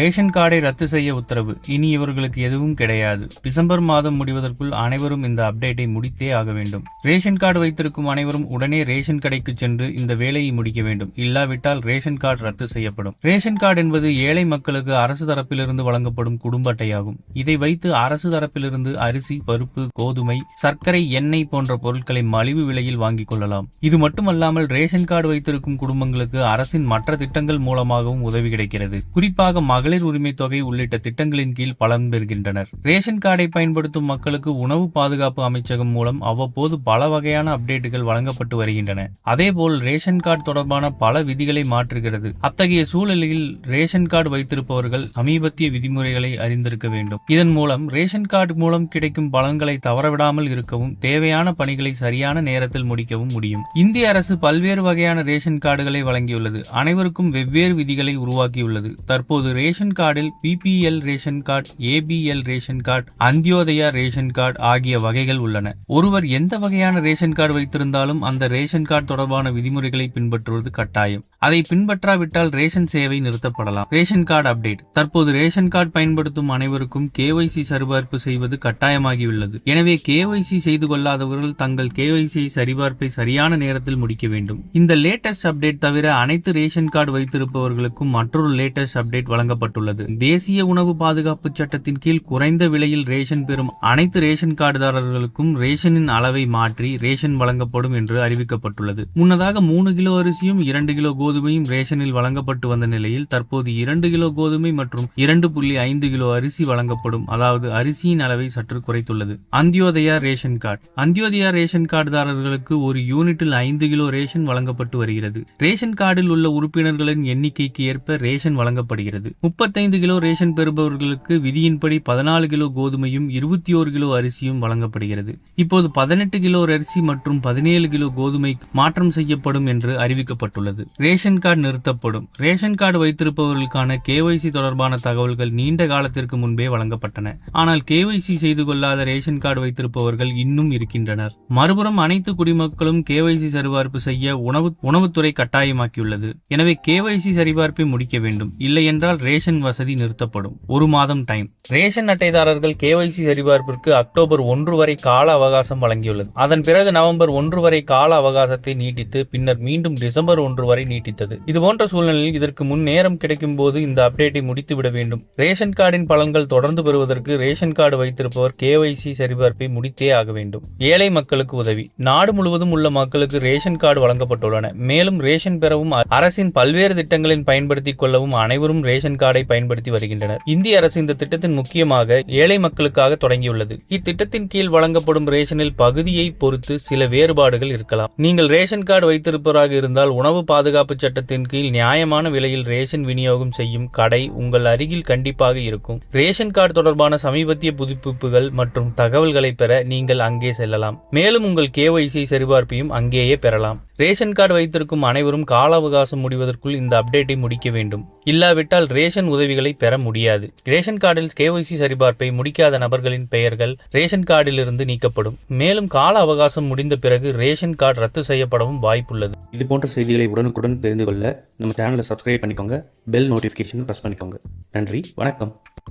Ration கார்டை ரத்து செய்ய உத்தரவு. இனி இவர்களுக்கு எதுவும் கிடையாது. டிசம்பர் மாதம் முடிவதற்குள் அனைவரும் இந்த அப்டேட்டை முடித்தே ஆக வேண்டும். ரேஷன் கார்டு வைத்திருக்கும் அனைவரும் உடனே ரேஷன் கடைக்கு சென்று இந்த வேலையை முடிக்க வேண்டும். இல்லாவிட்டால் ரேஷன் கார்டு ரத்து செய்யப்படும். ரேஷன் கார்டு என்பது ஏழை மக்களுக்கு அரசு தரப்பிலிருந்து வழங்கப்படும் குடும்ப அட்டையாகும். இதை வைத்து அரசு தரப்பிலிருந்து அரிசி பருப்பு கோதுமை சர்க்கரை எண்ணெய் போன்ற பொருட்களை மலிவு விலையில் வாங்கிக் கொள்ளலாம். இது மட்டுமல்லாமல் ரேஷன் கார்டு வைத்திருக்கும் குடும்பங்களுக்கு அரசின் மற்ற திட்டங்கள் மூலமாகவும் உதவி கிடைக்கிறது. குறிப்பாக மகளிர் உரிமை தொகை உள்ளிட்ட திட்டங்களின் கீழ் பலன் பெறுகின்றனர். ரேஷன் கார்டை பயன்படுத்தும் மக்களுக்கு உணவு பாதுகாப்பு அமைச்சகம் மூலம் அவ்வப்போது பல வகையான அப்டேட்டுகள் வழங்கப்பட்டு வருகின்றன. அதேபோல் ரேஷன் கார்டு தொடர்பான பல விதிகளை மாற்றுகிறது. அத்தகைய சூழலில் ரேஷன் கார்டு வைத்திருப்பவர்கள் சமீபத்திய விதிமுறைகளை அறிந்திருக்க வேண்டும். இதன் மூலம் ரேஷன் கார்டு மூலம் கிடைக்கும் பலன்களை தவறவிடாமல் இருக்கவும் தேவையான பணிகளை சரியான நேரத்தில் முடிக்கவும் முடியும். இந்திய அரசு பல்வேறு வகையான ரேஷன் கார்டுகளை வழங்கியுள்ளது. அனைவருக்கும் வெவ்வேறு விதிகளை உருவாக்கியுள்ளது. தற்போது ரேஷன் கார்டில் BPL ration card APL ration card Antyodaya ration card ஆகிய வகைகள் உள்ளன. ஒருவர் எந்த வகையான ரேஷன் கார்டு வைத்திருந்தாலும் அந்த ரேஷன் கார்டு தொடர்பான விதிமுறைகளை பின்பற்றுவது கட்டாயம். அதை பின்பற்றாவிட்டால் ரேஷன் சேவை நிறுத்தப்படலாம். ரேஷன் கார்டு அப்டேட் தற்போது ரேஷன் கார்டு பயன்படுத்தும் அனைவருக்கும் கேஒய்சி சரிபார்ப்பு செய்வது கட்டாயமாகியுள்ளது. எனவே கேஒய்சி செய்து கொள்ளாதவர்கள் தங்கள் கேஒய்சி சரிபார்ப்பை சரியான நேரத்தில் முடிக்க வேண்டும். இந்த லேட்டஸ்ட் அப்டேட் தவிர அனைத்து ரேஷன் கார்டு வைத்திருப்பவர்களுக்கும் மற்றொரு லேட்டஸ்ட் அப்டேட் வழங்கப்படும். வழங்கப்பட்டுள்ளது. தேசிய உணவு பாதுகாப்பு சட்டத்தின் கீழ் குறைந்த விலையில் ரேஷன் பெறும் அனைத்து ரேஷன் கார்டுதாரர்களுக்கும் ரேஷனின் அளவை மாற்றி ரேஷன் வழங்கப்படும் என்று அறிவிக்கப்பட்டுள்ளது. முன்னதாக மூணு கிலோ அரிசியும் இரண்டு கிலோ கோதுமையும் ரேஷனில் வழங்கப்பட்டு வந்த நிலையில் தற்போது இரண்டு கிலோ கோதுமை மற்றும் இரண்டு புள்ளி ஐந்து கிலோ அரிசி வழங்கப்படும். அதாவது அரிசியின் அளவை சற்று குறைத்துள்ளது. Antyodaya ration card. Antyodaya ration கார்டுதாரர்களுக்கு ஒரு யூனிட்டில் ஐந்து கிலோ ரேஷன் வழங்கப்பட்டு வருகிறது. ரேஷன் கார்டில் உள்ள உறுப்பினர்களின் எண்ணிக்கைக்கு ஏற்ப ரேஷன் வழங்கப்படுகிறது. முப்பத்தைந்து கிலோ ரேஷன் பெறுபவர்களுக்கு விதியின்படி பதினாலு கிலோ கோதுமையும் இருபத்தி ஓரு கிலோ அரிசியும் வழங்கப்படுகிறது. இப்போது பதினெட்டு கிலோ அரிசி மற்றும் பதினேழு கிலோ கோதுமை மாற்றம் செய்யப்படும் என்று அறிவிக்கப்பட்டுள்ளது. ரேஷன் கார்டு நிறுத்தப்படும். ரேஷன் கார்டு வைத்திருப்பவர்களுக்கான கேஒய்சி தொடர்பான தகவல்கள் நீண்ட காலத்திற்கு முன்பே வழங்கப்பட்டன. ஆனால் கேஒய்சி செய்து கொள்ளாத ரேஷன் கார்டு வைத்திருப்பவர்கள் இன்னும் இருக்கின்றனர். மறுபுறம் அனைத்து குடிமக்களும் கேஒய்சி சரிபார்ப்பு செய்ய உணவு உணவுத்துறை கட்டாயமாக்கியுள்ளது. எனவே கேஒய்சி சரிபார்ப்பை முடிக்க வேண்டும். இல்லை என்றால் ரேஷன் வசதி நிறுத்தப்படும். ஒரு மாதம் டைம். ரேஷன் அட்டைதாரர்கள் கேஒய்சி சரிபார்ப்பிற்கு அக்டோபர் ஒன்று வரை கால அவகாசம் வழங்கியுள்ளது. அதன் பிறகு நவம்பர் ஒன்று வரை கால அவகாசத்தை நீட்டித்து பின்னர் மீண்டும் டிசம்பர் ஒன்று வரை நீட்டித்தது. இதுபோன்ற சூழ்நிலையில் இதற்கு முன் நேரம் கிடைக்கும் போது இந்த அப்டேட்டை முடித்துவிட வேண்டும். ரேஷன் கார்டின் பலன்கள் தொடர்ந்து பெறுவதற்கு ரேஷன் கார்டு வைத்திருப்பவர் கேஒய்சி சரிபார்ப்பை முடித்தே ஆக வேண்டும். ஏழை மக்களுக்கு உதவி. நாடு முழுவதும் உள்ள மக்களுக்கு ரேஷன் கார்டு வழங்கப்பட்டுள்ளன. மேலும் ரேஷன் பெறவும் அரசின் பல்வேறு திட்டங்களின் பயன்படுத்திக் கொள்ளவும் அனைவரும் ரேஷன் கார்டு பயன்படுத்தி வருகின்றனர். இந்திய அரசு இந்த திட்டத்தின் முக்கியமாக ஏழை மக்களுக்காக தொடங்கியுள்ளது. இத்திட்டத்தின் கீழ் வழங்கப்படும் ரேஷனில் பகுதியை பொறுத்து சில வேறுபாடுகள் இருக்கலாம். நீங்கள் ரேஷன் கார்டு வைத்திருப்பவராக இருந்தால் உணவு பாதுகாப்பு சட்டத்தின் கீழ் நியாயமான விலையில் ரேஷன் விநியோகம் செய்யும் கடை உங்கள் அருகில் கண்டிப்பாக இருக்கும். ரேஷன் கார்டு தொடர்பான சமீபத்திய புதுப்பிப்புகள் மற்றும் தகவல்களை பெற நீங்கள் அங்கே செல்லலாம். மேலும் உங்கள் கேஒய்சி சரிபார்ப்பையும் அங்கேயே பெறலாம். ரேஷன் கார்டு வைத்திருக்கும் அனைவரும் கால அவகாசம் முடிவதற்குள் இந்த அப்டேட்டை முடிக்க வேண்டும். இல்லாவிட்டால் ரேஷன் ரேஷன் உதவிகளை பெற முடியாது. ரேஷன் கார்டில் கேஒய்சி சரிபார்ப்பை முடிக்காத நபர்களின் பெயர்கள் ரேஷன் கார்டிலிருந்து நீக்கப்படும். மேலும் கால அவகாசம் முடிந்த பிறகு ரேஷன் கார்டு ரத்து செய்யப்படவும் வாய்ப்புள்ளது. இது போன்ற செய்திகளை உடனுக்குடன் தெரிந்து கொள்ள நம்ம சேனலை சப்ஸ்கிரைப் பண்ணிக்கோங்க. பெல் நோட்டிஃபிகேஷன் ப்ரெஸ் பண்ணிக்கோங்க. நன்றி. வணக்கம்.